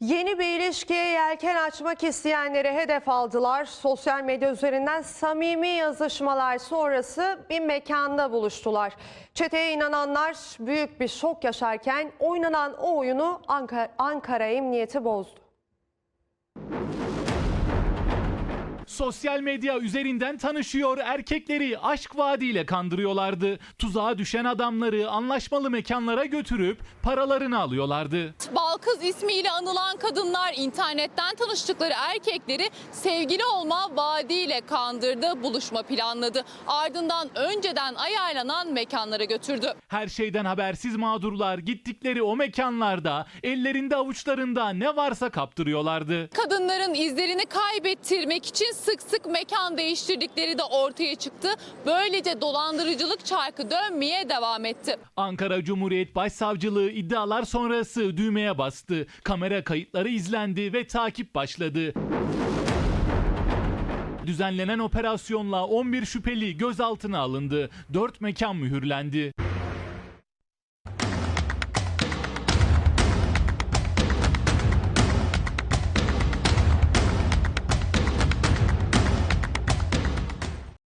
Yeni bir ilişkiye yelken açmak isteyenleri hedef aldılar. Sosyal medya üzerinden samimi yazışmalar sonrası bir mekanda buluştular. Çeteye inananlar büyük bir şok yaşarken oynanan o oyunu Ankara, Ankara Emniyeti bozdu. Sosyal medya üzerinden tanışıyor, erkekleri aşk vaadiyle kandırıyorlardı. Tuzağa düşen adamları anlaşmalı mekanlara götürüp paralarını alıyorlardı. Balkız ismiyle anılan kadınlar internetten tanıştıkları erkekleri sevgili olma vaadiyle kandırdı, buluşma planladı. Ardından önceden ayarlanan mekanlara götürdü. Her şeyden habersiz mağdurlar gittikleri o mekanlarda ellerinde avuçlarında ne varsa kaptırıyorlardı. Kadınların izlerini kaybettirmek için sık sık mekan değiştirdikleri de ortaya çıktı. Böylece dolandırıcılık çarkı dönmeye devam etti. Ankara Cumhuriyet Başsavcılığı iddialar sonrası düğmeye bastı. Kamera kayıtları izlendi ve takip başladı. Düzenlenen operasyonla 11 şüpheli gözaltına alındı. 4 mekan mühürlendi.